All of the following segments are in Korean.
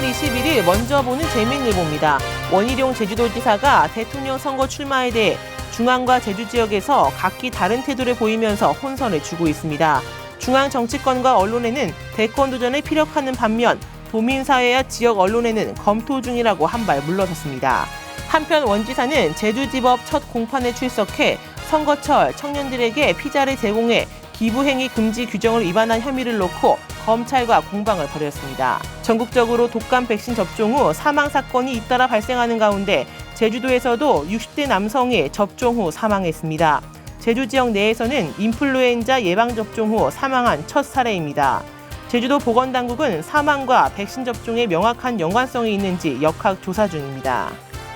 10월 21일 먼저 보는 재민일보입니다. 원희룡 제주도지사가 대통령 선거 출마에 대해 중앙과 제주 지역에서 각기 다른 태도를 보이면서 혼선을 주고 있습니다. 중앙 정치권과 언론에는 대권 도전을 피력하는 반면 도민사회와 지역 언론에는 검토 중이라고 한발 물러섰습니다. 한편 원지사는 제주지법 첫 공판에 출석해 선거철 청년들에게 피자를 제공해 기부행위 금지 규정을 위반한 혐의를 놓고 검찰과 공방을 벌였습니다. 전국적으로 독감 백신 접종 후 사망 사건이 잇따라 발생하는 가운데 제주도에서도 60대 남성이 접종 후 사망했습니다. 제주 지역 내에서는 인플루엔자 예방 접종 후 사망한 첫 사례입니다. 제주도 보건당국은 사망과 백신 접종에 명확한 연관성이 있는지 역학 조사 중입니다.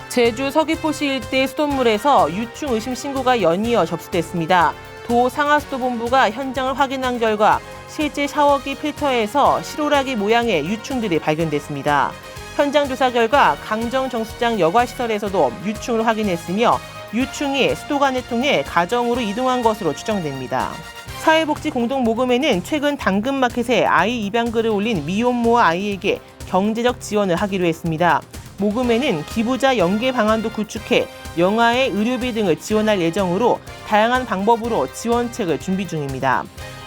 제주 서귀포시 일대 수돗물에서 유충 의심 신고가 연이어 접수됐습니다. 도 상하수도본부가 현장을 확인한 결과 실제 샤워기 필터에서 실오라기 모양의 유충들이 발견됐습니다. 현장 조사 결과 강정 정수장 여과시설에서도 유충을 확인했으며 유충이 수도관을 통해 가정으로 이동한 것으로 추정됩니다. 사회복지 공동 모금회는 최근 당근마켓에 아이 입양글을 올린 미혼모 아이에게 경제적 지원을 하기로 했습니다. 모금회는 기부자 연계 방안도 구축해 영아의 의료비 등을 지원할 예정으로 다양한 방법으로 지원책을 준비 중입니다.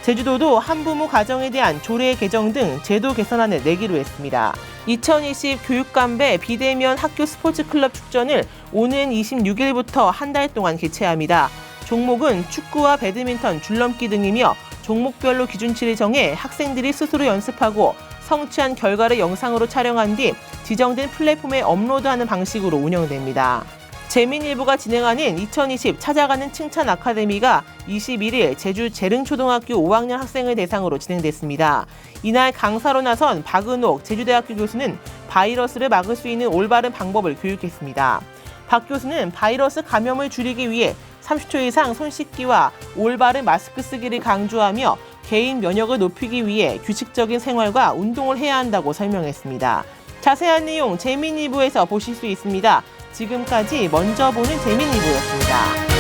제주도도 한부모 가정에 대한 조례 개정 등 제도 개선안을 내기로 했습니다. 2020 교육감배 비대면 학교 스포츠 클럽 축전을 오는 26일부터 한 달 동안 개최합니다. 종목은 축구와 배드민턴, 줄넘기 등이며 종목별로 기준치를 정해 학생들이 스스로 연습하고 성취한 결과를 영상으로 촬영한 뒤 지정된 플랫폼에 업로드하는 방식으로 운영됩니다. 재민일보가 진행하는 2020 찾아가는 칭찬 아카데미가 21일 제주 재릉초등학교 5학년 학생을 대상으로 진행됐습니다. 이날 강사로 나선 박은옥 제주대학교 교수는 바이러스를 막을 수 있는 올바른 방법을 교육했습니다. 박 교수는 바이러스 감염을 줄이기 위해 30초 이상 손 씻기와 올바른 마스크 쓰기를 강조하며 개인 면역을 높이기 위해 규칙적인 생활과 운동을 해야 한다고 설명했습니다. 자세한 내용 재민이부에서 보실 수 있습니다. 지금까지 먼저 보는 재민이부였습니다.